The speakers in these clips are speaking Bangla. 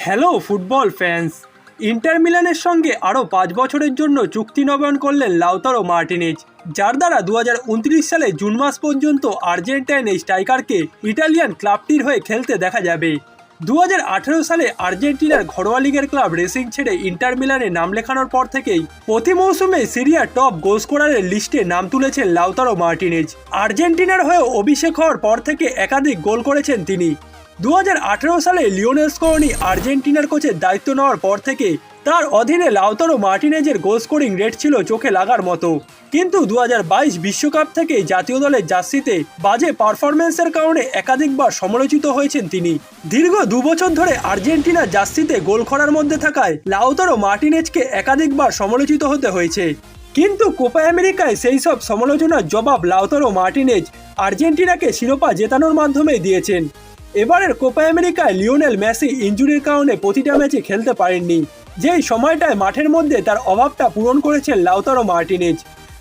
হ্যালো ফুটবল ফ্যান্স ইন্টার মিলানের সঙ্গে আরও পাঁচ বছরের জন্য চুক্তি নবায়ন করলেন লাউতারো মার্টিনেজ যার দ্বারা দু হাজার উনত্রিশ সালে জুন মাস পর্যন্ত আর্জেন্টাইন এই স্ট্রাইকারকে ইটালিয়ান ক্লাবটির হয়ে খেলতে দেখা যাবে। দু হাজার আঠেরো সালে আর্জেন্টিনার ঘরোয়া লিগের ক্লাব রেসিং ছেড়ে ইন্টার মিলানে নাম লেখানোর পর থেকেই প্রতি মৌসুমে সিরিয়ার টপ গোল স্কোরারের লিস্টে নাম তুলেছেন লাউতারো মার্টিনেজ আর্জেন্টিনার হয়ে অভিষেক হওয়ার পর থেকে একাধিক গোল করেছেন তিনি। দু হাজার আঠেরো সালে লিওনেল স্কোরনি আর্জেন্টিনার কোচের দায়িত্ব নেওয়ার পর থেকে তার অধীনে লাউতারো মার্টিনেজের গোল স্কোরিং রেট ছিল চোখে লাগার মতো। কিন্তু দু বিশ্বকাপ থেকে জাতীয় দলের জার্সিতে বাজে পারফরমেন্সের কারণে একাধিকবার সমালোচিত হয়েছেন তিনি। দীর্ঘ দু বছর ধরে আর্জেন্টিনার জার্সিতে গোল করার মধ্যে থাকায় লাউতারো মার্টিনেজকে একাধিকবার সমালোচিত হতে হয়েছে। কিন্তু কোপা আমেরিকায় সেই সব সমালোচনার জবাব লাউতারো মার্টিনেজ আর্জেন্টিনাকে শিরোপা জেতানোর মাধ্যমে দিয়েছেন। এবারের কোপা আমেরিকায় লিওনেল মেসি ইঞ্জুরির কারণে প্রতিটা ম্যাচে খেলতে পারেননি। যেই সময়টায় মাঠের মধ্যে তার অভাবটা পূরণ করেছেন লাউতারো মার্টিনেজ।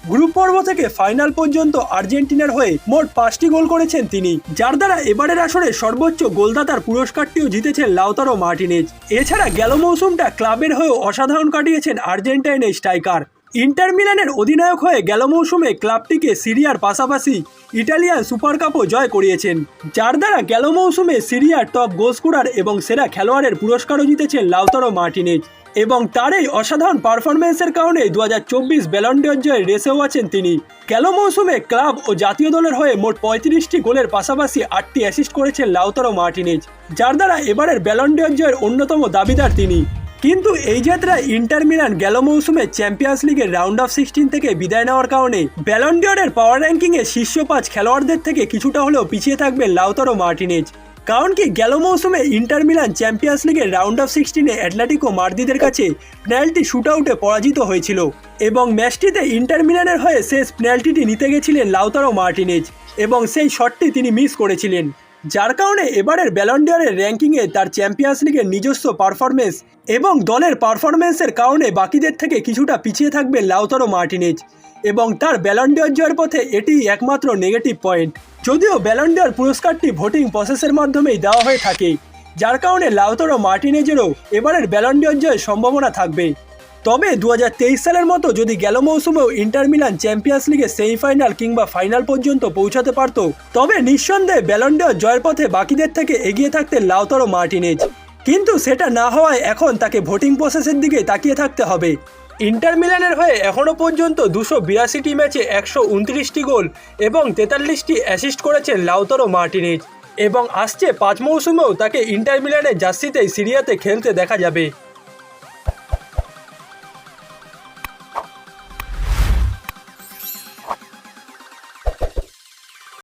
গ্রুপ পর্ব থেকে ফাইনাল পর্যন্ত আর্জেন্টিনার হয়ে মোট পাঁচটি গোল করেছেন তিনি। যার দ্বারা এবারের আসরে সর্বোচ্চ গোলদাতার পুরস্কারটিও জিতেছেন লাউতারো মার্টিনেজ। এছাড়া গেল মৌসুমটা ক্লাবের হয়েও অসাধারণ কাটিয়েছেন আর্জেন্টাইনের স্ট্রাইকার। ইন্টার মিলানের অধিনায়ক হয়ে গেল মৌসুমে ক্লাবটিকে সিরিয়ার পাশাপাশি ইটালিয়ান সুপার কাপও জয় করিয়েছেন, যার দ্বারা গেল মৌসুমে সিরিয়ার টপ গোল স্কোরার এবং সেরা খেলোয়াড়ের পুরস্কারও জিতেছেন লাউতারো মার্টিনেজ এবং তার এই অসাধারণ পারফরমেন্সের কারণে দু হাজার চব্বিশ ব্যালন্ডিয়র জয়ের রেসেও আছেন তিনি। গেল মৌসুমে ক্লাব ও জাতীয় দলের হয়ে মোট পঁয়ত্রিশটি গোলের পাশাপাশি আটটি অ্যাসিস্ট করেছেন লাউতারো মার্টিনেজ, যার দ্বারা এবারের ব্যালন্ডিয়র জয়ের অন্যতম দাবিদার তিনি। কিন্তু এই যাত্রায় ইন্টার মিলান গেল মৌসুমে চ্যাম্পিয়ন্স লিগের রাউন্ড অফ সিক্সটিন থেকে বিদায় নেওয়ার কারণে ব্যালন্ডিয়রের পাওয়ার র্যাঙ্কিংয়ে শীর্ষ পাঁচ খেলোয়াড়দের থেকে কিছুটা হলেও পিছিয়ে থাকবে লাউতারো মার্টিনেজ। কারণ কি গেল মৌসুমে ইন্টার মিলান চ্যাম্পিয়ন্স লিগের রাউন্ড অফ সিক্সটিনে অ্যাটলেটিকো মার্দিদের কাছে পেনাল্টি শুট আউটে পরাজিত হয়েছিল এবং ম্যাচটিতে ইন্টার মিলানের হয়ে শেষ পেনাল্টিটি নিতে গেছিলেন লাউতারো মার্টিনেজ এবং সেই শটটি তিনি মিস করেছিলেন। যার কারণে এবারের ব্যালন্ডিয়ারের র্যাঙ্কিংয়ে তার চ্যাম্পিয়ন্স লিগের নিজস্ব পারফরমেন্স এবং দলের পারফরমেন্সের কারণে বাকিদের থেকে কিছুটা পিছিয়ে থাকবে লাউতারো মার্টিনেজ এবং তার ব্যালন্ডিয়ার জয়ের পথে এটি একমাত্র নেগেটিভ পয়েন্ট যদিও ব্যালন্ডিয়ার পুরস্কারটি ভোটিং প্রসেসের মাধ্যমেই দেওয়া হয়ে থাকে, যার কারণে লাউতারো মার্টিনেজেরও এবারের ব্যালন্ডিয়ার জয়ের সম্ভাবনা থাকবে। তবে দু হাজার তেইশ সালের মতো যদি গেল মৌসুমেও ইন্টার মিলান চ্যাম্পিয়ন্স লিগের সেমিফাইনাল কিংবা ফাইনাল পর্যন্ত পৌঁছাতে পারত, তবে নিঃসন্দেহে ব্যালন্ডিয়র জয়ের পথে বাকিদের থেকে এগিয়ে থাকতে লাউতারো মার্টিনেজ। কিন্তু সেটা না হওয়ায় এখন তাকে ভোটিং প্রসেসের দিকে তাকিয়ে থাকতে হবে। ইন্টার মিলানের হয়ে এখনও পর্যন্ত দুশো বিরাশিটি ম্যাচে একশো উনত্রিশটি গোল এবং তেতাল্লিশটি অ্যাসিস্ট করেছেন লাউতারো মার্টিনেজ। এবং আসছে পাঁচ মৌসুমেও তাকে ইন্টার মিলানের জার্সিতেই সিরিয়াতে খেলতে দেখা যাবে।